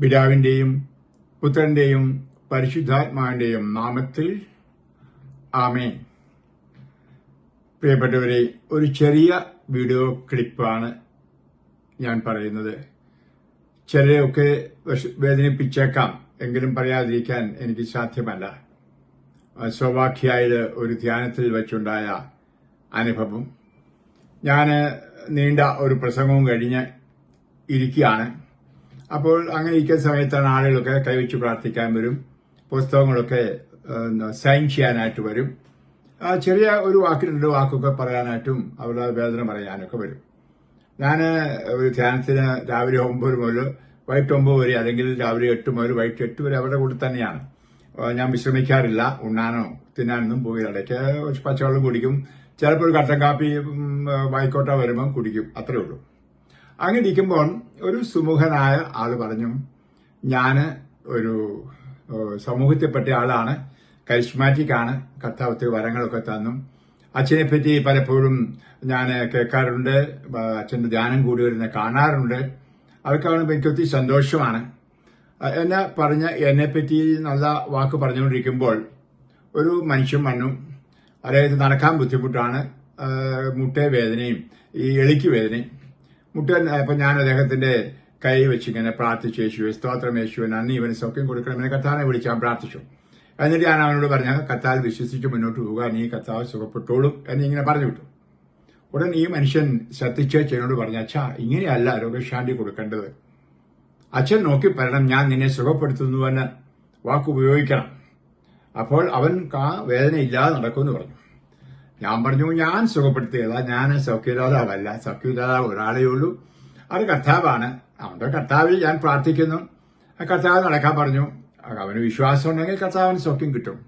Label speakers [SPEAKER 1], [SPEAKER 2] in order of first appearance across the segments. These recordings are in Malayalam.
[SPEAKER 1] പിതാവിന്റെയും പുത്രന്റെയും പരിശുദ്ധാത്മാവിന്റെയും നാമത്തിൽ ആമേ പ്രിയപ്പെട്ടവരെ ഒരു ചെറിയ വീഡിയോ ക്ലിപ്പാണ് ഞാൻ പറയുന്നത്. ചിലരെയൊക്കെ വേദനിപ്പിച്ചേക്കാം. എങ്കിലും പറയാതിരിക്കാൻ എനിക്ക് സാധ്യമല്ല. ആ, ഒരു ധ്യാനത്തിൽ വെച്ചുണ്ടായ അനുഭവം. ഞാൻ നീണ്ട ഒരു പ്രസംഗവും കഴിഞ്ഞ് ഇരിക്കുകയാണ്. അപ്പോൾ അങ്ങനെ ഇരിക്കുന്ന സമയത്താണ് ആളുകളൊക്കെ കൈവച്ച് പ്രാർത്ഥിക്കാൻ വരും. പുസ്തകങ്ങളൊക്കെ സൈൻ ചെയ്യാനായിട്ട് വരും. ചെറിയ ഒരു വാക്ക് രണ്ട് വാക്കൊക്കെ പറയാനായിട്ടും അവരുടെ വേദന പറയാനൊക്കെ വരും. ഞാൻ ഒരു ധ്യാനത്തിന് രാവിലെ ഒമ്പത് മുതൽ വൈകിട്ട് ഒമ്പത് വരെ അല്ലെങ്കിൽ രാവിലെ എട്ട് മുതൽ വൈകിട്ട് എട്ട് വരെ അവരുടെ കൂടെ തന്നെയാണ്. ഞാൻ വിശ്രമിക്കാറില്ല. ഉണ്ണാനോ തിന്നാനൊന്നും പോയി ഇടയ്ക്ക് പച്ചവെള്ളം കുടിക്കും. ചിലപ്പോൾ ഒരു കട്ടൻ കാപ്പി വായിക്കോട്ട വരുമ്പം കുടിക്കും. അത്രേ ഉള്ളൂ. അങ്ങനെ ഇരിക്കുമ്പോൾ ഒരു സുമുഖനായ ആൾ പറഞ്ഞു ഞാൻ ഒരു സമൂഹത്തിൽപ്പെട്ട ആളാണ്. കരിസ്മാറ്റിക് ആണ്. കർത്താവത്തിൽ വരങ്ങളൊക്കെ തന്നു. അച്ഛനെ പറ്റി പലപ്പോഴും ഞാൻ കേൾക്കാറുണ്ട്. അച്ഛന്റെ ധ്യാനം കൂടി വരുന്ന കാണാറുണ്ട്. അതൊക്കെ കാണുമ്പോൾ എനിക്ക് ഒത്തിരി സന്തോഷമാണ്. എന്നെ പറ്റി എന്നെപ്പറ്റി നല്ല വാക്ക് പറഞ്ഞുകൊണ്ടിരിക്കുമ്പോൾ ഒരു മനുഷ്യൻ വന്നു. അതായത് നടക്കാൻ ബുദ്ധിമുട്ടാണ്. മുട്ടേ വേദനയും ഈ എളിക്ക് വേദനയും. മുട്ടൻ അപ്പൊ ഞാൻ അദ്ദേഹത്തിന്റെ കൈ വെച്ചിങ്ങനെ പ്രാർത്ഥിച്ചു യേശുവെ സ്തോത്രം യേശുവെ നന്ദി ഇവന് സൗഖ്യം കൊടുക്കണമെന്ന് കത്താനെ വിളിച്ച് ഞാൻ പ്രാർത്ഥിച്ചു. എന്നിട്ട് ഞാൻ അവനോട് പറഞ്ഞ കത്താൽ വിശ്വസിച്ച് മുന്നോട്ട് പോവുക നീ കത്താവ് സുഖപ്പെട്ടോളും എന്ന് ഇങ്ങനെ പറഞ്ഞു വിട്ടു. ഉടൻ ഈ മനുഷ്യൻ ശ്രദ്ധിച്ചേച്ചനോട് പറഞ്ഞു അച്ഛാ ഇങ്ങനെയല്ല രോഗശാന്തി കൊടുക്കേണ്ടത്. അച്ഛൻ നോക്കി പറയണം ഞാൻ നിന്നെ സുഖപ്പെടുത്തുന്നുവെന്ന് വാക്ക് ഉപയോഗിക്കണം അപ്പോൾ അവൻ ആ വേദന ഇല്ലാതെ നടക്കുമെന്ന് പറഞ്ഞു. ഞാൻ പറഞ്ഞു ഞാൻ സുഖപ്പെടുത്തിയതാ ഞാൻ സൗഖ്യദാതാവല്ല. സൗഖ്യദാതാവ് ഒരാളേ ഉള്ളൂ. അത് കർത്താവാണ്. അവന്റെ കർത്താവിൽ ഞാൻ പ്രാർത്ഥിക്കുന്നു. കർത്താവ് നടക്കാൻ പറഞ്ഞു. അവന് വിശ്വാസം ഉണ്ടെങ്കിൽ കർത്താവിന് സൗഖ്യം കിട്ടും.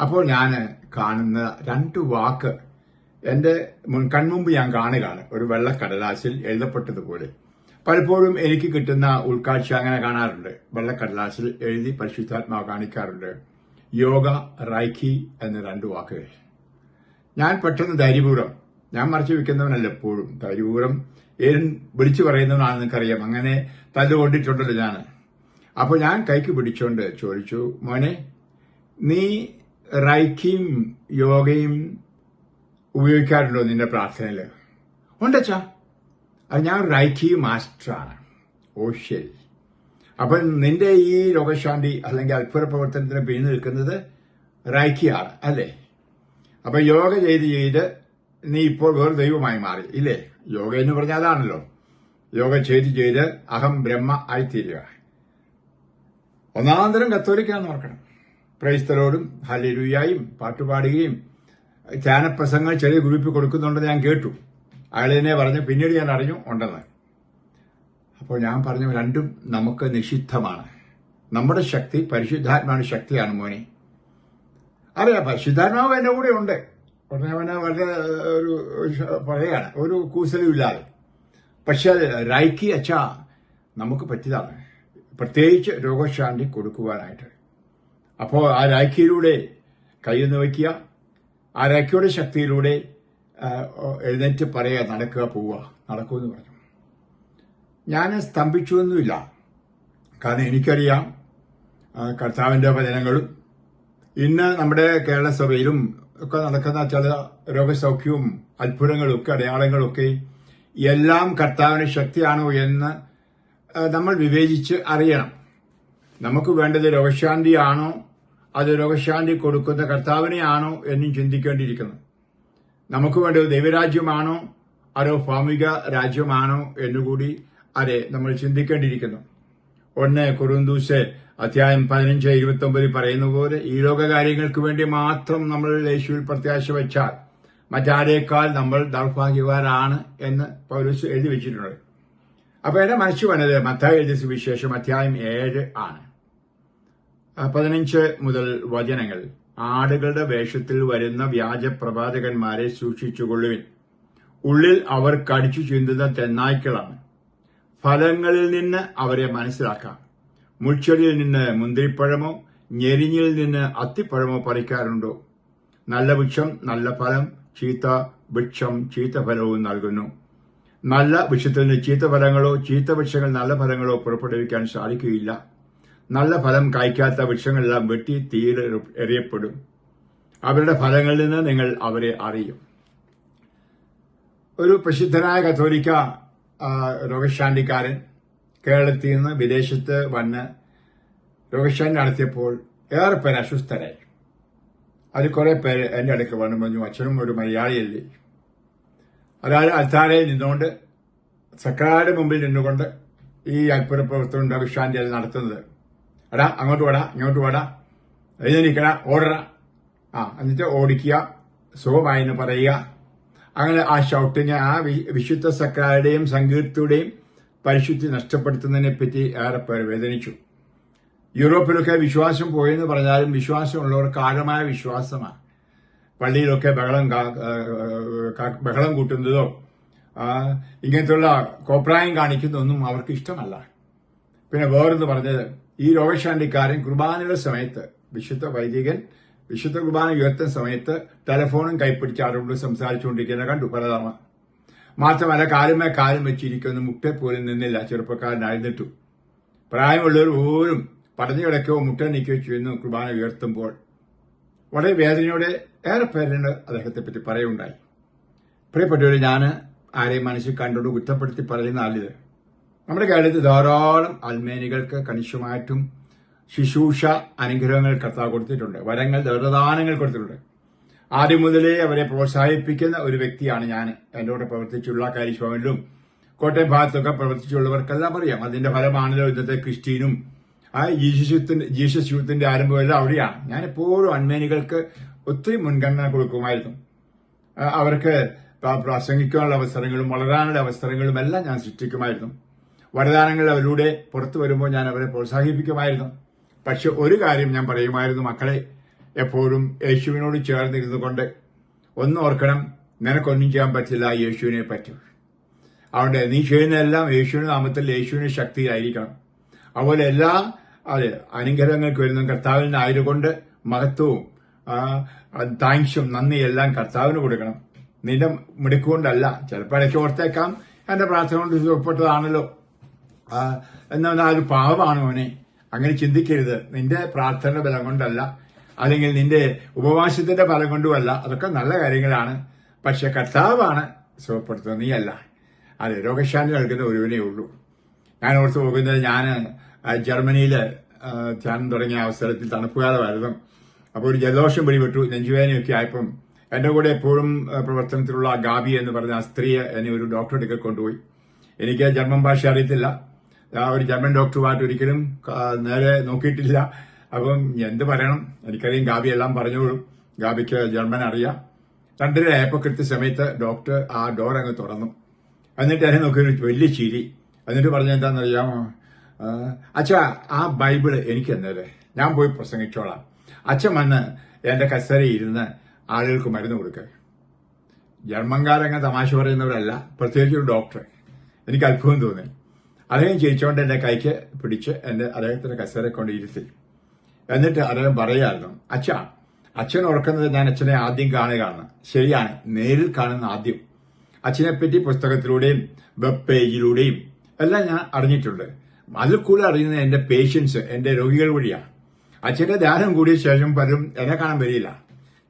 [SPEAKER 1] അപ്പോൾ ഞാൻ കാണുന്ന രണ്ട് വാക്ക് എന്റെ മുൻ കൺമുമ്പ് ഞാൻ കാണുകയാണ്. ഒരു വെള്ളക്കടലാസിൽ എഴുതപ്പെട്ടതുപോലെ. പലപ്പോഴും എനിക്ക് കിട്ടുന്ന ഉൾക്കാഴ്ച അങ്ങനെ കാണാറുണ്ട്. വെള്ളക്കടലാസിൽ എഴുതി പരിശുദ്ധാത്മാവ് കാണിക്കാറുണ്ട്. യോഗ റൈഖി എന്ന രണ്ട് വാക്കുകൾ. ഞാൻ പെട്ടെന്ന് ധൈര്യപൂർവം ഞാൻ മറച്ചു വെക്കുന്നവനല്ല എപ്പോഴും. ധൈര്യപൂർവം ഏൻ വിളിച്ചു പറയുന്നവനാണെന്ന് നിനക്കറിയാം. അങ്ങനെ തല്ലുകൊണ്ടിട്ടുണ്ടല്ലോ ഞാൻ. അപ്പോൾ ഞാൻ കൈക്ക് പിടിച്ചോണ്ട് ചോദിച്ചു മോനെ നീ റൈക്കിയും യോഗയും ഉപയോഗിക്കാറുണ്ടോ നിന്റെ പ്രാർത്ഥനയിൽ? ഉണ്ടച്ചാ അത് ഞാൻ റൈക്കി മാസ്റ്ററാണ്. ഓ ശരി. അപ്പൊ നിന്റെ ഈ രോഗശാന്തി അല്ലെങ്കിൽ അത്ഭുത പ്രവർത്തനത്തിന് പിന്നിൽ നിൽക്കുന്നത് റൈക്കിയാണ് അല്ലേ? അപ്പൊ യോഗ ചെയ്ത് ചെയ്ത് നീ ഇപ്പോൾ വേറെ ദൈവമായി മാറി. ഇല്ലേ? യോഗ എന്ന് പറഞ്ഞാൽ അതാണല്ലോ. യോഗ ചെയ്ത് ചെയ്ത് അഹം ബ്രഹ്മ ആയിത്തീരുക. ഒന്നാന്തരം കത്തോലിക്കാന്ന് ഓർക്കണം. ക്രൈസ്തരോടും ഹലിരുയായും പാട്ടുപാടുകയും ധ്യാനപ്രസംഗങ്ങൾ ചെറിയ ഗ്രൂപ്പിൽ കൊടുക്കുന്നുണ്ടെന്ന് ഞാൻ കേട്ടു. അയാളിനെ പറഞ്ഞ് പിന്നീട് ഞാൻ അറിഞ്ഞു ഉണ്ടെന്ന്. അപ്പോൾ ഞാൻ പറഞ്ഞു രണ്ടും നമുക്ക് നിഷിദ്ധമാണ്. നമ്മുടെ ശക്തി പരിശുദ്ധാത്മാവിന്റെ ശക്തിയാണ് മോനെ. അറിയാം പരിശുദ്ധാത്മാവ് എന്റെ കൂടെ ഉണ്ട്. ഉടനെ അവനെ വളരെ ഒരു പറയാണ് ഒരു കൂസലും ഇല്ലാതെ. പക്ഷെ റൈക്കി അച്ഛാ നമുക്ക് പറ്റിയതാണ്. പ്രത്യേകിച്ച് രോഗശാന്തി കൊടുക്കുവാനായിട്ട്. അപ്പോൾ ആ രാഖിയിലൂടെ കയ്യൊന്ന് വയ്ക്കുക. ആ രാഖിയുടെ ശക്തിയിലൂടെ എഴുന്നേറ്റ് പറയുക നടക്കുക പോവുക. നടക്കൂ നടക്കുമെന്ന് പറഞ്ഞു. ഞാൻ സ്തംഭിച്ചുവൊന്നുമില്ല കാരണം എനിക്കറിയാം കർത്താവിന്റെ വചനങ്ങളും ഇന്ന് നമ്മുടെ കേരള സഭയിലും ഒക്കെ നടക്കുന്ന ചില രോഗസൗഖ്യവും അത്ഭുതങ്ങളും ഒക്കെ അടയാളങ്ങളും ഒക്കെ എല്ലാം കർത്താവിന് ശക്തിയാണോ എന്ന് നമ്മൾ വിവേചിച്ച് അറിയണം. നമുക്ക് വേണ്ടത് രോഗശാന്തിയാണോ? അത് രോഗശാന്തി കൊടുക്കുന്ന കർത്താവിനെയാണോ എന്നും ചിന്തിക്കേണ്ടിയിരിക്കുന്നു. നമുക്ക് വേണ്ടത് ദൈവരാജ്യമാണോ? അതോ ഭൗമിക രാജ്യമാണോ എന്നുകൂടി അതെ നമ്മൾ ചിന്തിക്കേണ്ടിയിരിക്കുന്നു. ഒന്ന് കുറുന്തൂസ് അധ്യായം പതിനഞ്ച് ഇരുപത്തി ഒമ്പതിൽ പറയുന്ന പോലെ ഈ ലോക കാര്യങ്ങൾക്ക് വേണ്ടി മാത്രം നമ്മൾ യേശുവിൽ പ്രത്യാശ വെച്ചാൽ മറ്റാരേക്കാൾ നമ്മൾ ദൗർഭാഗ്യവാരാണ് എന്ന് പൗരസ് എഴുതി വെച്ചിട്ടുണ്ട്. അപ്പൊ എന്റെ മനസ്സിൽ വന്നത് മത്തായി എഴുതിയ സുവിശേഷം അധ്യായം ഏഴ് ആണ്. പതിനഞ്ച് മുതൽ വചനങ്ങൾ. ആടുകളുടെ വേഷത്തിൽ വരുന്ന വ്യാജ പ്രവാചകന്മാരെ സൂക്ഷിച്ചുകൊള്ളുവിൻ. ഉള്ളിൽ അവർ കടിച്ചു ചിന്തുന്ന തെന്നായ്ക്കളാണ്. ഫലങ്ങളിൽ നിന്ന് അവരെ മനസ്സിലാക്കാം. മുൾച്ചെടിയിൽ നിന്ന് മുന്തിരിപ്പഴമോ ഞെരിഞ്ഞിൽ നിന്ന് അത്തിപ്പഴമോ പറിക്കാറുണ്ടോ? നല്ല വൃക്ഷം നല്ല ഫലം ചീത്ത വൃക്ഷം ചീത്ത ഫലവും നൽകുന്നു. നല്ല വൃക്ഷത്തിൽ നിന്ന് ചീത്ത ഫലങ്ങളോ ചീത്ത വൃക്ഷങ്ങൾ നല്ല ഫലങ്ങളോ പുറപ്പെടുവിക്കാൻ സാധിക്കുകയില്ല. നല്ല ഫലം കായ്ക്കാത്ത വൃക്ഷങ്ങളെല്ലാം വെട്ടി തീരെ എറിയപ്പെടും. അവരുടെ ഫലങ്ങളിൽ നിന്ന് നിങ്ങൾ അവരെ അറിയും. ഒരു പ്രസിദ്ധനായ കത്തോലിക്ക രോഗശാന്തിക്കാരൻ കേരളത്തിൽ നിന്ന് വിദേശത്ത് വന്ന് രോഗശാന്തി നടത്തിയപ്പോൾ ഏറെ പേര് അസ്വസ്ഥരായി. അതിൽ കുറെ പേര് എന്റെ അടുക്ക് വന്നു പറഞ്ഞു അച്ഛനും ഒരു മലയാളിയല്ലേ? അതായത് അൽത്താരയിൽ നിന്നുകൊണ്ട് സക്രാരുടെ മുമ്പിൽ നിന്നുകൊണ്ട് ഈ അത്ഭുത പ്രവർത്തനം രോഗശാന്തി അത് നടത്തുന്നത്. എടാ അങ്ങോട്ട് വാടാ ഇങ്ങോട്ട് വാടാ എഴുന്നേക്കടാ ഓടറ ആ എന്നിട്ട് ഓടിക്കുക സുഖമായി എന്ന് പറയുക. അങ്ങനെ ആ ഷൗട്ടിനെ ആ വിശുദ്ധ സക്കാരുടെയും സങ്കീർത്തിയുടെയും പരിശുദ്ധി നഷ്ടപ്പെടുത്തുന്നതിനെ പറ്റി ഏറെ പേർ വേദനിച്ചു. യൂറോപ്പിലൊക്കെ വിശ്വാസം പോയെന്ന് പറഞ്ഞാലും വിശ്വാസമുള്ളവർക്ക് ആഴമായ വിശ്വാസമാണ് പള്ളിയിലൊക്കെ ബഹളം ബഹളം കൂട്ടുന്നതോ ഇങ്ങനത്തെയുള്ള കോപ്രായം കാണിക്കുന്നതൊന്നും അവർക്ക് ഇഷ്ടമല്ല. പിന്നെ വേറെന്ന് പറഞ്ഞത് ഈ രോഗശാന്തിക്കാരൻ കുർബാനയുടെ സമയത്ത് വിശുദ്ധ വൈദികൻ വിശുദ്ധ കുർബാന ഉയർത്തുന്ന സമയത്ത് ടെലഫോണും കൈപ്പിടിച്ച് ആരോട് സംസാരിച്ചുകൊണ്ടിരിക്കുന്ന കണ്ടു പലതവണ. മാത്രമല്ല കാലുമേ കാലും വെച്ചിരിക്കുന്ന മുട്ട പോലും നിന്നില്ല. ചെറുപ്പക്കാരനായിരുന്നിട്ടു പ്രായമുള്ളവർ പോലും പടഞ്ഞു കിടക്കുകയോ മുട്ട നീക്കുകയോ ചെയ്യുന്നു കുർബാന ഉയർത്തുമ്പോൾ. വളരെ വേദനയോടെ ഏറെ പേരുണ്ട് അദ്ദേഹത്തെ പറ്റി പറയുണ്ടായി പ്രിയപ്പെട്ടവർ ഞാൻ ആരെയും മനസ്സിൽ കണ്ടോണ്ട് കുറ്റപ്പെടുത്തി പറയുന്ന ആളിത്. നമ്മുടെ കേരളത്തിൽ ധാരാളം അൽമേനികൾക്ക് കണിശമായിട്ടും ശുശ്രൂഷ അനുഗ്രഹങ്ങൾ കർത്താവ് കൊടുത്തിട്ടുണ്ട്. വരങ്ങൾ ദൃഢദാനങ്ങൾ കൊടുത്തിട്ടുണ്ട്. ആദ്യം മുതലേ അവരെ പ്രോത്സാഹിപ്പിക്കുന്ന ഒരു വ്യക്തിയാണ് ഞാൻ. എന്റെ കൂടെ പ്രവർത്തിച്ചുള്ള കാര്യസ്വാമിലും കോട്ടയം ഭാഗത്തൊക്കെ പ്രവർത്തിച്ചുള്ളവർക്കെല്ലാം അറിയാം. അതിന്റെ ഫലമാണല്ലോ ഇന്നത്തെ ക്രിസ്റ്റീനും ആ ജീസസ് യൂത്തിന്റെ ആരംഭമെല്ലാം അവിടെയാണ്. ഞാൻ എപ്പോഴും അന്മേനികൾക്ക് ഒത്തിരി മുൻഗണന കൊടുക്കുമായിരുന്നു. അവർക്ക് പ്ര- പ്രസംഗിക്കാനുള്ള അവസരങ്ങളും വളരാനുള്ള അവസരങ്ങളും എല്ലാം ഞാൻ സൃഷ്ടിക്കുമായിരുന്നു. വരദാനങ്ങൾ അവരുടെ പുറത്തു വരുമ്പോൾ ഞാൻ അവരെ പ്രോത്സാഹിപ്പിക്കുമായിരുന്നു. പക്ഷെ ഒരു കാര്യം ഞാൻ പറയുമായിരുന്നു മക്കളെ. എപ്പോഴും യേശുവിനോട് ചേർന്നിരുന്നു കൊണ്ട് ഒന്ന് ഓർക്കണം നിനക്കൊന്നും ചെയ്യാൻ പറ്റില്ല യേശുവിനെ പറ്റും. അതുകൊണ്ട് നീ ചെയ്യുന്നതെല്ലാം യേശുവിന്റെ നാമത്തിൽ യേശുവിന് ശക്തിയിലായിരിക്കണം. അതുപോലെ എല്ലാ അതെ അനുഗ്രഹങ്ങൾക്ക് വരുന്ന കർത്താവിൽ നിന്നായതുകൊണ്ട് മഹത്വവും താങ്ക്സും നന്ദി എല്ലാം കർത്താവിന് കൊടുക്കണം. നിന്റെ മിടുക്കുകൊണ്ടല്ല ചിലപ്പോൾ ഇടയ്ക്ക് ഓർത്തേക്കാം. എന്റെ പ്രാർത്ഥന കൊണ്ട് സുഖപ്പെട്ടതാണല്ലോ എന്നാൽ ഒരു പാവമാണ് മോനെ. അങ്ങനെ ചിന്തിക്കരുത്. നിന്റെ പ്രാർത്ഥനയുടെ ബലം കൊണ്ടല്ല അല്ലെങ്കിൽ നിന്റെ ഉപവാസത്തിന്റെ ഫലം കൊണ്ടുമല്ല. അതൊക്കെ നല്ല കാര്യങ്ങളാണ്. പക്ഷെ കർത്താവാണ് സുഖപ്പെടുത്തുന്നത്. നീയല്ല. അതെ രോഗശാന്തി നൽകുന്ന ഒരുവനേ ഉള്ളൂ. ഞാൻ ഓർത്ത് പോകുന്നത് ഞാൻ ജർമ്മനിയിൽ ധ്യാനം തുടങ്ങിയ അവസരത്തിൽ തണുപ്പുകാലമായിരുന്നു അപ്പോൾ ഒരു ജലദോഷം പിടിപെട്ടു. നെഞ്ചുവേദനയൊക്കെ ആയപ്പം എന്റെ കൂടെ എപ്പോഴും പ്രവർത്തനത്തിലുള്ള ഗാബി എന്ന് പറഞ്ഞ ആ സ്ത്രീയെ എന്നെ ഒരു ഡോക്ടറെ അടുക്കൽ കൊണ്ടുപോയി. എനിക്ക് ജർമ്മൻ ഭാഷ അറിയത്തില്ല. ആ ഒരു ജർമ്മൻ ഡോക്ടറുമായിട്ട് ഒരിക്കലും നേരെ നോക്കിയിട്ടില്ല. അപ്പം എന്ത് പറയണം? എനിക്കറിയാം ഗാബി എല്ലാം പറഞ്ഞോളൂ. ഗാബിക്ക് ജർമ്മൻ അറിയാം. രണ്ടര ആയപ്പോൾ കൃത്യസമയത്ത് ഡോക്ടർ ആ ഡോർ അങ്ങ് തുറന്നു. എന്നിട്ട് എന്നെ നോക്കി ഒരു വലിയ ചിരി. എന്നിട്ട് പറഞ്ഞ എന്താണെന്നറിയാമോ? അച്ഛാ ആ ബൈബിൾ എനിക്ക് എന്നല്ലേ ഞാൻ പോയി പ്രസംഗിച്ചോളാം. അച്ഛൻ വന്ന് എന്റെ കസേരയിൽ ഇരുന്ന് ആളുകൾക്ക് മരുന്ന് കൊടുക്കുക ജർമ്മൻകാരങ്ങ് തമാശ പറയുന്നവരല്ല പ്രത്യേകിച്ച് ഒരു ഡോക്ടർ എനിക്ക് അത്ഭുതം തോന്നി. അദ്ദേഹം ചിരിച്ചുകൊണ്ട് എന്റെ കൈക്ക് പിടിച്ച് എന്റെ അദ്ദേഹത്തിന്റെ കസേര കൊണ്ട് ഇരുത്തി. എന്നിട്ട് അദ്ദേഹം പറയായിരുന്നു അച്ഛ അച്ഛൻ ഓർക്കുന്നത് ഞാൻ അച്ഛനെ ആദ്യം കാണുകയാണ്. ശരിയാണ് നേരിൽ കാണുന്ന ആദ്യം. അച്ഛനെ അച്ഛനെപ്പറ്റി പുസ്തകത്തിലൂടെയും വെബ് പേജിലൂടെയും എല്ലാം ഞാൻ അറിഞ്ഞിട്ടുണ്ട്. അതിൽ കൂടുതൽ അറിയുന്നത് എന്റെ പേഷ്യൻസ് എന്റെ രോഗികൾ വഴിയാണ് അച്ഛന്റെ ധ്യാനം കൂടിയ ശേഷം പലരും എന്നെ കാണാൻ വരില്ല.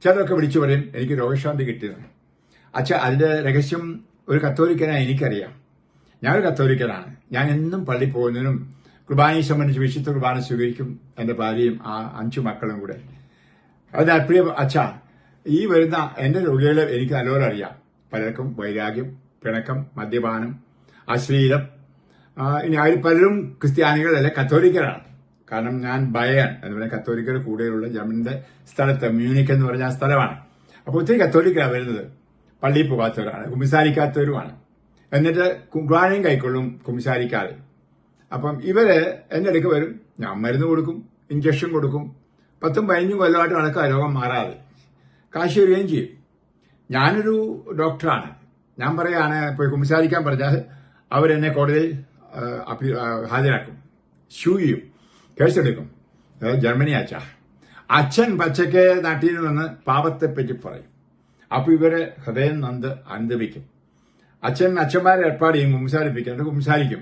[SPEAKER 1] ചിലരൊക്കെ വിളിച്ചു പറയും എനിക്ക് രോഗശാന്തി കിട്ടിയത് അച്ഛ അതിന്റെ രഹസ്യം ഒരു കത്തോലിക്കനായി എനിക്കറിയാം. ഞാനൊരു കത്തോലിക്കനാണ്. ഞാൻ എന്നും പള്ളി പോകുന്നതിനും കുർബാനയെ സംബന്ധിച്ച് വിശുദ്ധ കുർബാന സ്വീകരിക്കും എന്റെ ഭാര്യയും ആ അഞ്ചു മക്കളും കൂടെ. അതിനാൽ പ്രിയ അച്ഛ ഈ വരുന്ന എന്റെ രോഗികളെ എനിക്ക് നല്ലപോലെ അറിയാം. പലർക്കും വൈരാഗ്യം പിണക്കം മദ്യപാനം അശ്ലീലം. ഇനി അതിൽ പലരും ക്രിസ്ത്യാനികളല്ല കത്തോലിക്കരാണ്. കാരണം ഞാൻ ബയൻ എന്ന് പറഞ്ഞാൽ കത്തോലിക്കർ കൂടെയുള്ള ജർമ്മന്റെ സ്ഥലത്ത് മ്യൂണിക് എന്ന് പറഞ്ഞ സ്ഥലമാണ്. അപ്പോൾ ഒത്തിരി കത്തോലിക്കാണ് വരുന്നത്. പള്ളിയിൽ പോകാത്തവരാണ് കുമ്പസാരിക്കാത്തവരുമാണ്. എന്നിട്ട് കുർബാനയും കൈക്കൊള്ളും കുമ്പസാരിക്കാതെ അപ്പം ഇവർ എന്റെ അടുക്ക് വരും. ഞാൻ മരുന്ന് കൊടുക്കും ഇഞ്ചക്ഷൻ കൊടുക്കും. പത്തും പതിനഞ്ചും കൊല്ലമായിട്ട് നടക്കുക രോഗം മാറാതെ. കാശ് വരികയും ചെയ്യും. ഞാനൊരു ഡോക്ടറാണ്. ഞാൻ പറയാണ് പോയി കുമ്പസാരിക്കാൻ പറഞ്ഞാൽ അവരെന്നെ കോടതിയിൽ ഹാജരാക്കും. ഷൂ ചെയ്യും. കേസെടുക്കും ജർമ്മനി അച്ഛ. അച്ഛൻ പച്ചക്ക് നാട്ടിൽ നിന്ന് പാപത്തെപ്പറ്റി പറയും. അപ്പോൾ ഇവരെ ഹൃദയം നന്ദ് അനുദപിക്കും. അച്ഛൻ അച്ഛന്മാരെ ഏർപ്പാട് ചെയ്യും കുംസാരിപ്പിക്കാൻ കുംസാരിക്കും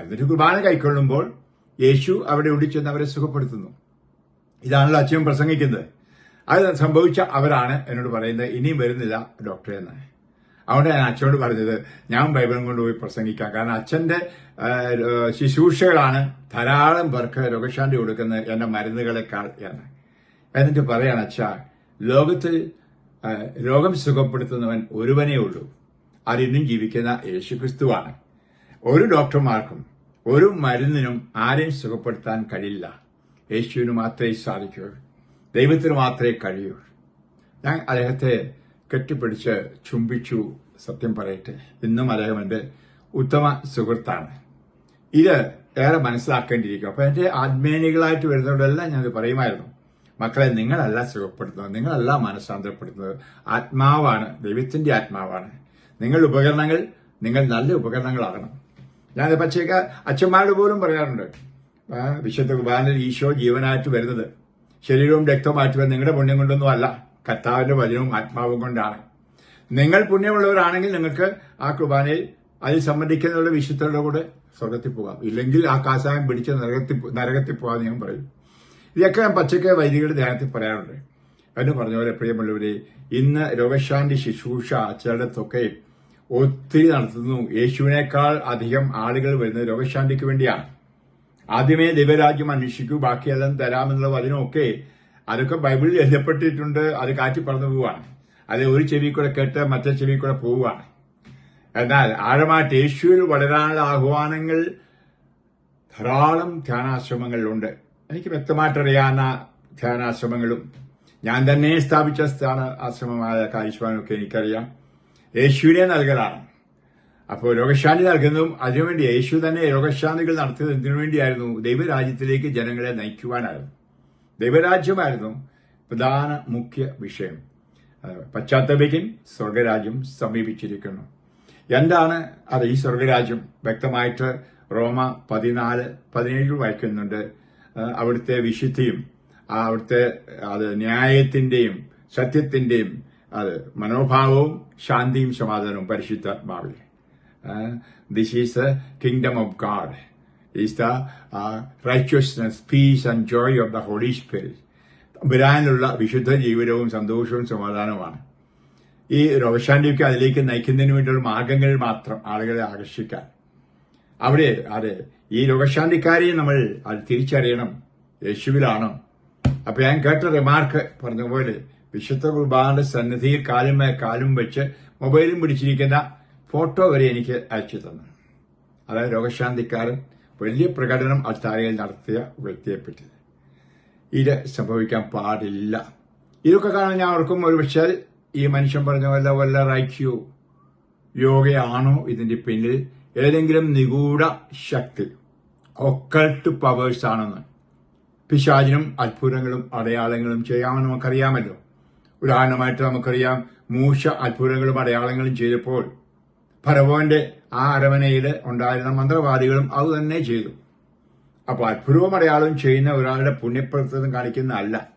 [SPEAKER 1] എന്നിട്ട് കുർബാന കൈക്കൊള്ളുമ്പോൾ യേശു അവിടെ ഓടിച്ചെന്ന് അവരെ സുഖപ്പെടുത്തുന്നു. ഇതാണല്ലോ അച്ഛൻ പ്രസംഗിക്കുന്നത്. അത് സംഭവിച്ച അവരാണ് എന്നോട് പറയുന്നത്. ഇനിയും വരുന്നില്ല ഡോക്ടറെ എന്ന്. അതുകൊണ്ട് ഞാൻ അച്ഛനോട് പറഞ്ഞത് ഞാൻ ബൈബിളും കൊണ്ടുപോയി പ്രസംഗിക്കാം. കാരണം അച്ഛന്റെ ശുശ്രൂഷകളാണ് ധാരാളം പേർക്ക് രോഗശാന്തി കൊടുക്കുന്നത് എന്റെ മരുന്നുകളെക്കാൾ എന്ന്. എന്നിട്ട് പറയാണ് അച്ഛ ലോകത്തിൽ രോഗം സുഖപ്പെടുത്തുന്നവൻ ഒരുവനേ ഉള്ളൂ. അതിന്നും ജീവിക്കുന്ന യേശുക്രിസ്തുവാണ്. ഒരു ഡോക്ടർമാർക്കും ഒരു മരുന്നിനും ആരെയും സുഖപ്പെടുത്താൻ കഴിയില്ല. യേശുവിന് മാത്രമേ സാധിക്കൂ. ദൈവത്തിന് മാത്രമേ കഴിയൂ. ഞാൻ അദ്ദേഹത്തെ കെട്ടിപ്പിടിച്ച് ചുംബിച്ചു സത്യം പറയട്ടെ. ഇന്നും അദ്ദേഹം എന്റെ ഉത്തമ സുഹൃത്താണ്. ഇത് ഏറെ മനസ്സിലാക്കേണ്ടിയിരിക്കും. അപ്പൊ എന്റെ ആത്മീയനികളായിട്ട് വരുന്നവരെല്ലാം ഞാനത് പറയുമായിരുന്നു. മക്കളെ നിങ്ങളല്ല സുഖപ്പെടുത്തുന്നത്. നിങ്ങളല്ല മനസ്സാന്തരപ്പെടുത്തുന്നത്. ആത്മാവാണ്. ദൈവത്തിന്റെ ആത്മാവാണ്. നിങ്ങൾ ഉപകരണങ്ങൾ നിങ്ങൾ നല്ല ഉപകരണങ്ങളാകണം. ഞാൻ പച്ചയ്ക്ക് അച്ഛന്മാരോട് പോലും പറയാറുണ്ട് വിശുദ്ധ കുർബാനിൽ ഈശോ ജീവനായിട്ട് വരുന്നത് ശരീരവും രക്തവും വരുന്നത് നിങ്ങളുടെ പുണ്യം കൊണ്ടൊന്നും അല്ല കർത്താവിന്റെ വചനവും ആത്മാവും കൊണ്ടാണ്. നിങ്ങൾ പുണ്യമുള്ളവരാണെങ്കിൽ നിങ്ങൾക്ക് ആ കുർബാനയിൽ അതിൽ സംബന്ധിക്കുന്നവരുടെ വിശുദ്ധരുടെ കൂടെ സ്വർഗത്തിൽ പോകാം. ഇല്ലെങ്കിൽ ആ കാസായം പിടിച്ച് നരകത്തിൽ നരകത്തിൽ പോകാമെന്ന് ഞാൻ പറയും. ഇതൊക്കെ ഞാൻ പച്ചയ്ക്ക് വൈദികരുടെ ധ്യാനത്തിൽ പറയാറുണ്ട്. എന്ന് പറഞ്ഞ പോലെ പ്രിയമുള്ളവരെ ഇന്ന് രോഗശാന്തി ശുശ്രൂഷ ചിലയിടത്തൊക്കെ ഒത്തിരി നടത്തുന്നു. യേശുവിനേക്കാൾ അധികം ആളുകൾ വരുന്നത് രോഗശാന്തിക്ക് വേണ്ടിയാണ്. ആദ്യമേ ദൈവരാജ്യം അന്വേഷിക്കൂ ബാക്കിയെല്ലാം തരാമെന്നുള്ള വചനമൊക്കെ അതൊക്കെ ബൈബിളിൽ എഴുതപ്പെട്ടിട്ടുണ്ട്. അത് കാറ്റി പറന്നു പോവുകയാണ്. അത് ഒരു ചെവി കൂടെ കേട്ട് മറ്റേ ചെവി കൂടെ പോവുകയാണ്. എന്നാൽ ആഴമായിട്ട് യേശുവിൽ വളരാനുള്ള ആഹ്വാനങ്ങൾ ധാരാളം ധ്യാനാശ്രമങ്ങളിലുണ്ട് എനിക്ക് വ്യക്തമായിട്ടറിയാവുന്ന ധ്യാനാശ്രമങ്ങളും. ഞാൻ തന്നെ സ്ഥാപിച്ച സ്ഥാന ആശ്രമമായ കാര്യശ്വാനൊക്കെ എനിക്കറിയാം. യേശുവിനെ നൽകലാണ്. അപ്പോൾ രോഗശാന്തി നൽകുന്നതും അതിനുവേണ്ടി യേശു തന്നെ രോഗശാന്തികൾ നടത്തിയത് എന്തിനു വേണ്ടിയായിരുന്നു ദൈവരാജ്യത്തിലേക്ക് ജനങ്ങളെ നയിക്കുവാനായിരുന്നു. ദൈവരാജ്യമായിരുന്നു പ്രധാന മുഖ്യ വിഷയം. പശ്ചാത്തപിക്കൻ സ്വർഗരാജ്യം സമീപിച്ചിരിക്കുന്നു. എന്താണ് അത്? ഈ സ്വർഗരാജ്യം വ്യക്തമായിട്ട് റോമ പതിനാല് പതിനേഴിൽ വായിക്കുന്നുണ്ട്. അവിടുത്തെ വിശുദ്ധിയും അവിടുത്തെ അത് ന്യായത്തിന്റെയും സത്യത്തിന്റെയും അത് മനോഭാവവും ശാന്തിയും സമാധാനവും പരിശുദ്ധാത്മാവിൽ. This is the kingdom of God is the righteousness peace and joy of the Holy Spirit വരാനുള്ള വിശുദ്ധ ജീവിതവും സന്തോഷവും സമാധാനവുമാണ്. ഈ രോഗശാന്തിയൊക്കെ അതിലേക്ക് നയിക്കുന്നതിന് വേണ്ടിയുള്ള മാർഗങ്ങൾ മാത്രം ആളുകളെ ആകർഷിക്കാൻ. അവിടെ അതെ ഈ രോഗശാന്തിക്കാരെയും നമ്മൾ അത് തിരിച്ചറിയണം. യേശുവിലാണോ? അപ്പൊ ഞാൻ കേട്ട റിമാർക്ക് പറഞ്ഞ പോലെ വിശുദ്ധ കുർബാനയുടെ സന്നിധിയിൽ കാലുമായ കാലും വെച്ച് മൊബൈലും പിടിച്ചിരിക്കുന്ന ഫോട്ടോ വരെ എനിക്ക് അയച്ചു തന്നു. അതായത് രോഗശാന്തിക്കാരൻ വലിയ പ്രകടനം അത്താരയിൽ നടത്തിയ വ്യക്തിയെപ്പറ്റി ഇത് സംഭവിക്കാൻ പാടില്ല. ഇതൊക്കെ കാണാൻ ഞാൻ ഓർക്കും. ഒരു പക്ഷേ ഈ മനുഷ്യൻ പറഞ്ഞ വല്ല വല്ല റൈക്യൂ യോഗയാണോ ഇതിന്റെ പിന്നിൽ? ഏതെങ്കിലും നിഗൂഢ ശക്തി ഒക്കൾട്ട് പവേഴ്സ് ആണെന്ന് പിശാചിനും അത്ഭുതങ്ങളും അടയാളങ്ങളും ചെയ്യാമെന്ന് നമുക്കറിയാമല്ലോ. ഉദാഹരണമായിട്ട് നമുക്കറിയാം മൂശ അത്ഭുതങ്ങളും അടയാളങ്ങളും ചെയ്തപ്പോൾ ഫറവോന്റെ ആ അരമനയിൽ ഉണ്ടായിരുന്ന മന്ത്രവാദികളും അത് തന്നെ ചെയ്തു. അപ്പൊ അത്ഭുതവും അടയാളവും ചെയ്യുന്ന ഒരാളുടെ പുണ്യപ്രവർത്തനം കാണിക്കുന്നതല്ല.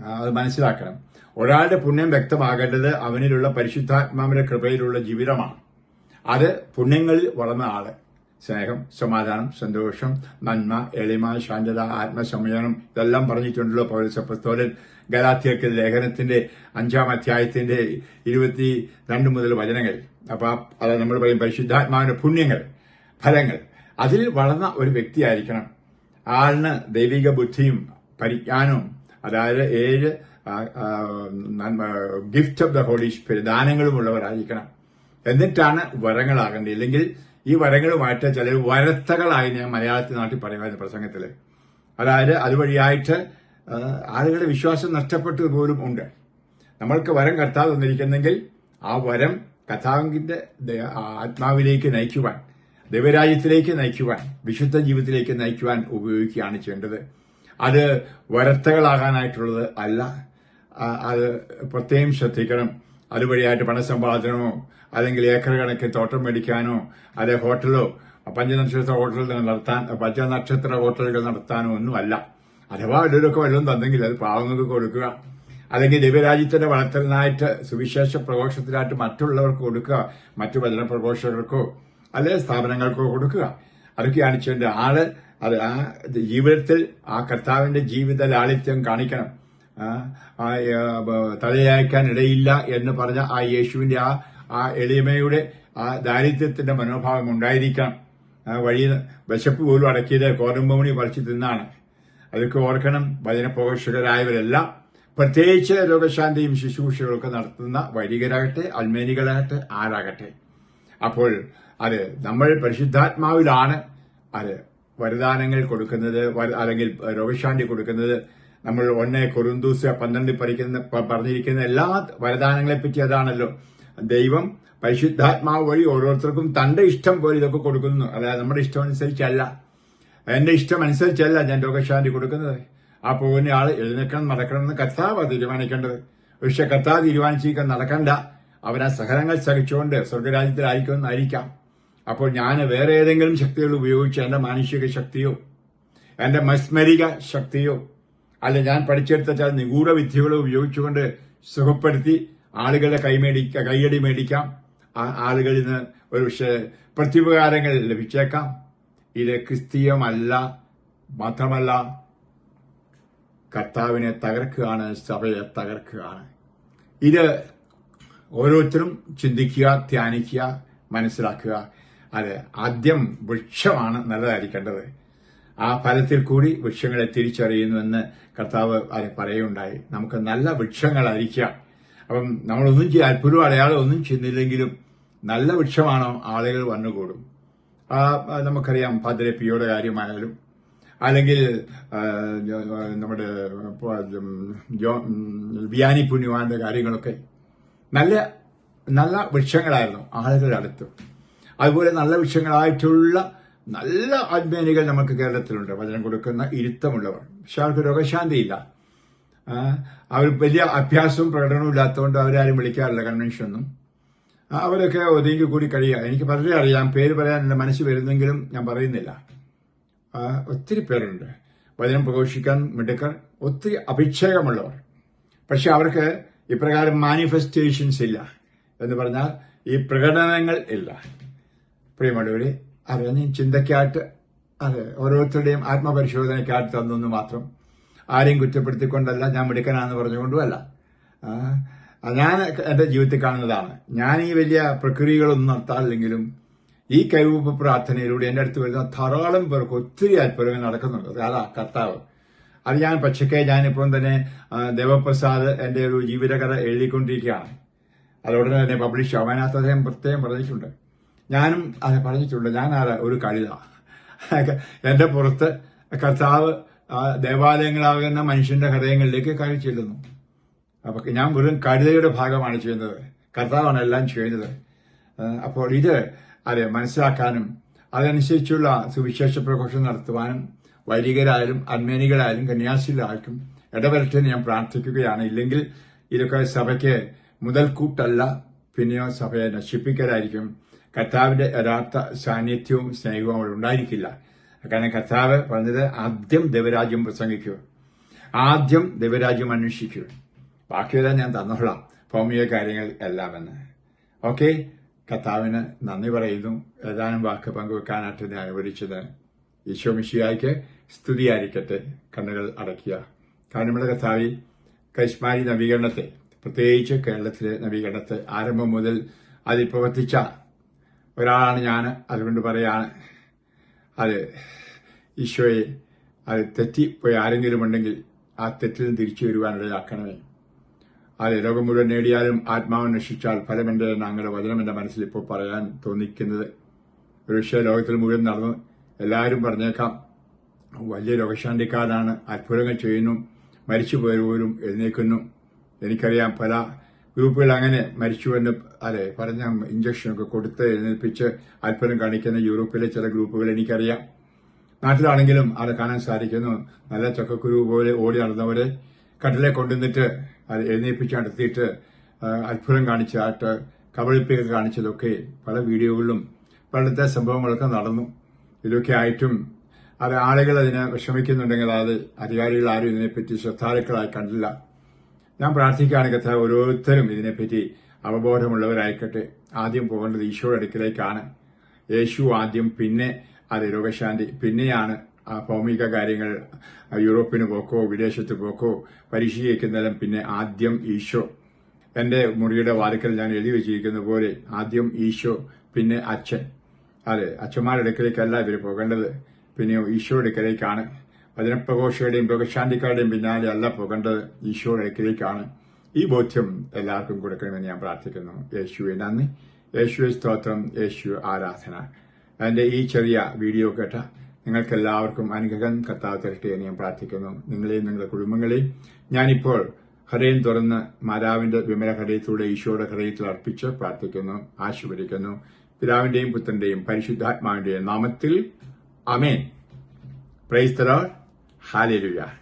[SPEAKER 1] അത് മനസ്സിലാക്കണം. ഒരാളുടെ പുണ്യം വ്യക്തമാകേണ്ടത് അവനിലുള്ള പരിശുദ്ധാത്മാവിന്റെ കൃപയിലുള്ള ജീവിതമാണ്. അത് പുണ്യങ്ങളിൽ വളർന്ന ആൾ. സ്നേഹം സമാധാനം സന്തോഷം നന്മ എളിമ ശാന്തത ആത്മസംയമനം ഇതെല്ലാം പറഞ്ഞിട്ടുണ്ടല്ലോ പൗരസപ്പസ്തോലൻ ഗലാത്യർക്ക് ലേഖനത്തിന്റെ അഞ്ചാം അധ്യായത്തിന്റെ ഇരുപത്തി രണ്ട് മുതൽ വചനങ്ങൾ. അപ്പൊ അത് നമ്മൾ പറയും പരിശുദ്ധാത്മാവിന്റെ പുണ്യങ്ങൾ ഫലങ്ങൾ. അതിൽ വളർന്ന ഒരു വ്യക്തിയായിരിക്കണം. ആളിന് ദൈവിക ബുദ്ധിയും പരിജ്ഞാനവും അതായത് ഏഴ് gift of the Holy Spirit ദാനങ്ങളുമുള്ളവരായിരിക്കണം എന്നിട്ടാണ് വരങ്ങളാകേണ്ടത്. ഇല്ലെങ്കിൽ ഈ വരങ്ങൾ മാറ്റ ചില വരത്തകളായി ഞാൻ മലയാളത്തിൽ നാട്ടിൽ പറയുമായിരുന്നു പ്രസംഗത്തിൽ. അതായത് അതുവഴിയായിട്ട് ആളുകളുടെ വിശ്വാസം നഷ്ടപ്പെട്ടത് പോലും ഉണ്ട്. നമ്മൾക്ക് വരം കർത്താവ് തന്നിരിക്കുന്നെങ്കിൽ ആ വരം കഥാവിന്റെ ആത്മാവിലേക്ക് നയിക്കുവാൻ ദൈവരാജ്യത്തിലേക്ക് നയിക്കുവാൻ വിശുദ്ധ ജീവിതത്തിലേക്ക് നയിക്കുവാൻ ഉപയോഗിക്കുകയാണ് ചെയ്യേണ്ടത്. അത് വരത്തകളാകാനായിട്ടുള്ളത് അല്ല. അത് പ്രത്യേകം ശ്രദ്ധിക്കണം. അതുവഴിയായിട്ട് പണസമ്പാദനമോ അല്ലെങ്കിൽ ഏക്കർ കണക്കിന് തോട്ടം മേടിക്കാനോ അതെ ഹോട്ടലോ പഞ്ചനക്ഷത്ര ഹോട്ടലുകൾ നടത്താൻ പഞ്ചനക്ഷത്ര ഹോട്ടലുകൾ നടത്താനോ ഒന്നുമല്ല. അഥവാ ഇതിലൊക്കെ വല്ലതും തന്നെങ്കിൽ അത് പാവങ്ങൾക്ക് കൊടുക്കുക. അല്ലെങ്കിൽ ദൈവരാജ്യത്തിന്റെ വളർത്തലിനായിട്ട് സുവിശേഷ പ്രഘോഷത്തിനായിട്ട് മറ്റുള്ളവർക്ക് കൊടുക്കുക. മറ്റു വചന പ്രഘോഷകർക്കോ അല്ലെങ്കിൽ സ്ഥാപനങ്ങൾക്കോ കൊടുക്കുക. അതൊക്കെയാണ് ചെയ്യേണ്ടത് ആൾ. അത് ആ ജീവിതത്തിൽ ആ കർത്താവിന്റെ ജീവിത ലാളിത്യം കാണിക്കണം തലയായ്ക്കാൻ ഇടയില്ല എന്ന് പറഞ്ഞ ആ യേശുവിന്റെ ആ ആ എളിമയുടെ ആ ദാരിദ്ര്യത്തിന്റെ മനോഭാവം ഉണ്ടായിരിക്കണം. ആ വഴി വിശപ്പ് പോലും അടക്കിയത് കോതമ്പമണി പറിച്ചു തിന്നാണ് അതൊക്കെ ഓർക്കണം. പോഷകരായവരല്ല പ്രത്യേകിച്ച് രോഗശാന്തിയും ശുശ്രൂഷകളൊക്കെ നടത്തുന്ന വൈദികരാകട്ടെ അൽമേനികളാകട്ടെ ആരാകട്ടെ. അപ്പോൾ അത് നമ്മൾ പരിശുദ്ധാത്മാവിലാണ് അത് വരദാനങ്ങൾ കൊടുക്കുന്നത് അല്ലെങ്കിൽ രോഗശാന്തി കൊടുക്കുന്നത്. നമ്മൾ ഒന്നേ കൊറുന്തൂസ് പന്ത്രണ്ട് പഠിക്കുന്ന പറഞ്ഞിരിക്കുന്ന എല്ലാ വരദാനങ്ങളെപ്പറ്റി അതാണല്ലോ. ദൈവം പരിശുദ്ധാത്മാവ് വഴി ഓരോരുത്തർക്കും തന്റെ ഇഷ്ടം പോലെ ഇതൊക്കെ കൊടുക്കുന്നു. അതായത് നമ്മുടെ ഇഷ്ടം അനുസരിച്ചല്ല. എന്റെ ഇഷ്ടം അനുസരിച്ചല്ല ഞാൻ രോഗശാന്തി കൊടുക്കുന്നത്. ആ പോകുന്ന ആൾ എഴുന്നേക്കണം നടക്കണം എന്ന് കർത്താവ് തീരുമാനിക്കേണ്ടത്. പക്ഷെ കർത്താവ് തീരുമാനിച്ചിരിക്കാൻ നടക്കണ്ട. അവൻ സഹനങ്ങൾ സഹിച്ചുകൊണ്ട് സ്വർഗരാജ്യത്തിലായിരിക്കുമെന്നായിരിക്കാം അപ്പോൾ ഞാൻ വേറെ ഏതെങ്കിലും ശക്തികൾ ഉപയോഗിച്ച് എന്റെ മാനുഷിക ശക്തിയോ എന്റെ മസ്മരിക ശക്തിയോ അല്ല ഞാൻ പഠിച്ചെടുത്ത ചില നിഗൂഢ വിദ്യകളോ ഉപയോഗിച്ചുകൊണ്ട് സുഖപ്പെടുത്തി ആളുകളുടെ കൈമേടിക്ക കൈയടി മേടിക്കാം. ആളുകളിൽ നിന്ന് ഒരു പ്രത്യുപകാരങ്ങൾ ലഭിച്ചേക്കാം. ഇത് ക്രിസ്തീയമല്ല മാത്രമല്ല കർത്താവിനെ തകർക്കുകയാണ് സഭയെ തകർക്കുകയാണ്. ഇത് ഓരോരുത്തരും ചിന്തിക്കുക ധ്യാനിക്കുക മനസ്സിലാക്കുക. അത് ആദ്യം വൃക്ഷമാണ് നല്ലതായിരിക്കേണ്ടത്. ആ ഫലത്തിൽ കൂടി വൃക്ഷങ്ങളെ തിരിച്ചറിയുന്നുവെന്ന് കർത്താവ് അത് പറയുണ്ടായി നമുക്ക് നല്ല വൃക്ഷങ്ങളായിരിക്കാം. അപ്പം നമ്മളൊന്നും ചെയ്യാൻ അത്ഭുതം അടയാളം ഒന്നും ചെയ്യുന്നില്ലെങ്കിലും നല്ല വൃക്ഷമാണോ ആളുകൾ വന്നുകൂടും? നമുക്കറിയാം പാദ്രെ പിയുടെ കാര്യമായാലും അല്ലെങ്കിൽ നമ്മുടെ വ്യാനി പുണ്യവാന്റെ കാര്യങ്ങളൊക്കെ നല്ല നല്ല വൃക്ഷങ്ങളായിരുന്നു ആളുകളുടെ അടുത്ത്. അതുപോലെ നല്ല വൃക്ഷങ്ങളായിട്ടുള്ള നല്ല ആത്മീയനികൾ നമുക്ക് കേരളത്തിലുണ്ട്. വചനം കൊടുക്കുന്ന ഇരുത്തമുള്ളവർ. പക്ഷെ അവർക്ക് രോഗശാന്തിയില്ല. അവർ വലിയ അഭ്യാസവും പ്രകടനവും ഇല്ലാത്തതുകൊണ്ട് അവരാരും വിളിക്കാറില്ല കൺവെൻഷനൊന്നും അവരൊക്കെ ഒതുങ്ങി കൂടി കഴിയുക എനിക്ക് പലരെ അറിയാം പേര് പറയാൻ എന്റെ മനസ്സ് വരുന്നെങ്കിലും ഞാൻ പറയുന്നില്ല. ഒത്തിരി പേരുണ്ട്. വചനം പ്രഘോഷിക്കാൻ മിടുക്കർ ഒത്തിരി അഭിക്ഷേകമുള്ളവർ പക്ഷെ അവർക്ക് ഇപ്രകാരം മാനിഫെസ്റ്റേഷൻസ് ഇല്ല. എന്ന് പറഞ്ഞാൽ ഈ പ്രകടനങ്ങൾ ഇല്ല. പ്രിയമുള്ളവരെ അറിയാൻ ചിന്തയ്ക്കായിട്ട് അതെ ഓരോരുത്തരുടെയും ആത്മപരിശോധനയ്ക്കായിട്ട് തന്നെന്ന് മാത്രം ആരെയും കുറ്റപ്പെടുത്തിക്കൊണ്ടല്ല ഞാൻ മിടുക്കനാണെന്ന് പറഞ്ഞുകൊണ്ടുമല്ല. ആ, ഞാൻ എന്റെ ജീവിതത്തിൽ കാണുന്നതാണ്. ഞാൻ ഈ വലിയ പ്രക്രിയകളൊന്നും നടത്താറില്ലെങ്കിലും ഈ കൈവപ്പ് പ്രാർത്ഥനയിലൂടെ എന്റെ അടുത്ത് വരുന്ന ധാരാളം പേർക്ക് ഒത്തിരി അത്ഭുതങ്ങൾ നടക്കുന്നുണ്ട്. അതാ കർത്താവ്. അത് ഞാൻ പക്ഷേ ഞാനിപ്പം തന്നെ ദേവപ്രസാദ് എന്റെ ഒരു ജീവിതകഥ എഴുതിക്കൊണ്ടിരിക്കുകയാണ്. അതോടെ തന്നെ പബ്ലിഷ് ആവും അദ്ദേഹം പ്രത്യേകം പറഞ്ഞിട്ടുണ്ട്. ഞാനും അത് പറഞ്ഞിട്ടുണ്ട്. ഞാൻ ആരാ? ഒരു കഴുത എന്റെ പുറത്ത് കർത്താവ് ആ, ദേവാലയങ്ങളാകുന്ന മനുഷ്യന്റെ ഹൃദയങ്ങളിലേക്ക് കയറി ചെല്ലുന്നു. അപ്പൊ ഞാൻ വെറും കരുതയുടെ ഭാഗമാണ് ചെയ്യുന്നത്. കർത്താവാണ് എല്ലാം ചെയ്യുന്നത്. അപ്പോൾ ഇത് അതെ മനസ്സിലാക്കാനും അതനുസരിച്ചുള്ള സുവിശേഷ പ്രഘോഷം നടത്തുവാനും വൈദികരായാലും അന്മേനികളായാലും കന്യാസികളായാലും ഇടവരട്ടെ ഞാൻ പ്രാർത്ഥിക്കുകയാണ്. ഇല്ലെങ്കിൽ ഇതൊക്കെ സഭയ്ക്ക് മുതൽക്കൂട്ടല്ല പിന്നെയോ സഭയെ നശിപ്പിക്കലായിരിക്കും. കർത്താവിന്റെ യഥാർത്ഥ സാന്നിധ്യവും സ്നേഹവും അവിടെ ഉണ്ടായിരിക്കില്ല. കാരണം കർത്താവ് പറഞ്ഞത് ആദ്യം ദൈവരാജ്യം പ്രസംഗിക്കുക. ആദ്യം ദൈവരാജ്യം അന്വേഷിക്കുക. ബാക്കിയെല്ലാം ഞാൻ തന്നോളാം. ഭൗമിക കാര്യങ്ങൾ എല്ലാമെന്ന്. ഓക്കെ? കർത്താവിന് നന്ദി പറയുന്നു. ഏതാനും വാക്ക് പങ്കുവെക്കാനായിട്ട് ഞാൻ അനുവദിച്ചത് ഈശോ മിഷിയായിക്ക് സ്തുതിയായിരിക്കട്ടെ. കണ്ണുകൾ അടയ്ക്കുക. കാരണം നമ്മുടെ കർത്താവി കൈസ്മാരി നവീകരണത്തെ പ്രത്യേകിച്ച് കേരളത്തിലെ നവീകരണത്തെ ആരംഭം മുതൽ അതിൽ പ്രവർത്തിച്ച ഒരാളാണ് ഞാൻ. അതുകൊണ്ട് പറയാണ് അത് ഈശോയെ അത് തെറ്റിപ്പോയി ആരെങ്കിലും ഉണ്ടെങ്കിൽ ആ തെറ്റിൽ നിന്ന് തിരിച്ചു വരുവാനിടയാക്കണമേ അത് ലോകം മുഴുവൻ നേടിയാലും ആത്മാവ് നശിച്ചാൽ ഫലമെന്റെ ഞങ്ങളുടെ വചനം എന്റെ മനസ്സിൽ ഇപ്പോൾ പറയാൻ തോന്നിക്കുന്നത്. ഒരു പക്ഷേ ലോകത്തിൽ മുഴുവൻ നടന്നു എല്ലാവരും പറഞ്ഞേക്കാം വലിയ രോഗശാന്തിക്കാരാണ് അത്ഭുതങ്ങൾ ചെയ്യുന്നു മരിച്ചു പോലും എഴുന്നേൽക്കുന്നു. എനിക്കറിയാം പല ഗ്രൂപ്പുകൾ അങ്ങനെ മരിച്ചുവെന്ന് അതെ പറഞ്ഞ ഇഞ്ചക്ഷനൊക്കെ കൊടുത്ത് എഴുന്നേൽപ്പിച്ച് അത്ഭുതം കാണിക്കുന്ന യൂറോപ്പിലെ ചില ഗ്രൂപ്പുകൾ എനിക്കറിയാം. നാട്ടിലാണെങ്കിലും അത് കാണാൻ സാധിക്കുന്നു. നല്ല ചക്കക്കുരു പോലെ ഓടി നടന്നവരെ കടലെ കൊണ്ടുവന്നിട്ട് അത് എഴുന്നേൽപ്പിച്ച് നടത്തിയിട്ട് അത്ഭുതം കാണിച്ചാട്ട് കബളിപ്പിക്കൽ കാണിച്ചതൊക്കെ പല വീഡിയോകളിലും പലത്തെ സംഭവങ്ങളൊക്കെ നടന്നു. ഇതൊക്കെ ആയിട്ടും അത് ആളുകൾ അതിനെ വിഷമിക്കുന്നുണ്ടെങ്കിൽ അത് അധികാരികൾ ആരും ഇതിനെപ്പറ്റി ശ്രദ്ധാലുക്കളായി കണ്ടില്ല. ഞാൻ പ്രാർത്ഥിക്കുകയാണ് കഥ ഓരോരുത്തരും ഇതിനെപ്പറ്റി അവബോധമുള്ളവരായിക്കട്ടെ. ആദ്യം പോകേണ്ടത് ഈശോയുടെ അടുക്കിലേക്കാണ്. യേശു ആദ്യം പിന്നെ അത് രോഗശാന്തി പിന്നെയാണ് ആ ഭൗമിക കാര്യങ്ങൾ യൂറോപ്പിന് പോക്കോ വിദേശത്ത് പോക്കോ പരിശീലിക്കുന്നതിലും പിന്നെ ആദ്യം ഈശോ. എന്റെ മുറിയുടെ വാതിക്കൽ ഞാൻ എഴുതി വെച്ചിരിക്കുന്ന പോലെ ആദ്യം ഈശോ പിന്നെ അച്ഛൻ. അതെ അച്ഛന്മാരുടെ അടുക്കലേക്കല്ല ഇവർ പോകേണ്ടത്. പിന്നെ ഈശോയുടെ അടുക്കലേക്കാണ്. വചനപ്രഘോഷയുടെയും രോഗശാന്തിക്കാരുടെയും പിന്നാലെ അല്ല പോകേണ്ടത്. ഈശോയുടെ അടുക്കിലേക്കാണ് ഈ ബോധ്യം എല്ലാവർക്കും കൊടുക്കണമെന്ന് ഞാൻ പ്രാർത്ഥിക്കുന്നു. യേശുവെ നന്ദി. യേശുവെ സ്തോത്രം. യേശു ആരാധന. എന്റെ ഈ ചെറിയ വീഡിയോ കേട്ട നിങ്ങൾക്ക് എല്ലാവർക്കും അനുഗ്രഹം കർത്താവ് തരട്ടെ എന്ന് ഞാൻ പ്രാർത്ഥിക്കുന്നു. നിങ്ങളെയും നിങ്ങളുടെ കുടുംബങ്ങളെയും ഞാനിപ്പോൾ ഹൃദയം തുറന്ന് മാതാവിന്റെ വിമല ഹൃദയത്തിലൂടെ ഈശോയുടെ ഹൃദയത്തിൽ അർപ്പിച്ച് പ്രാർത്ഥിക്കുന്നു ആശീർവദിക്കുന്നു. പിതാവിന്റെയും പുത്രന്റെയും പരിശുദ്ധാത്മാവിന്റെയും നാമത്തിൽ അമേൻ പ്രൈസ് Hallelujah.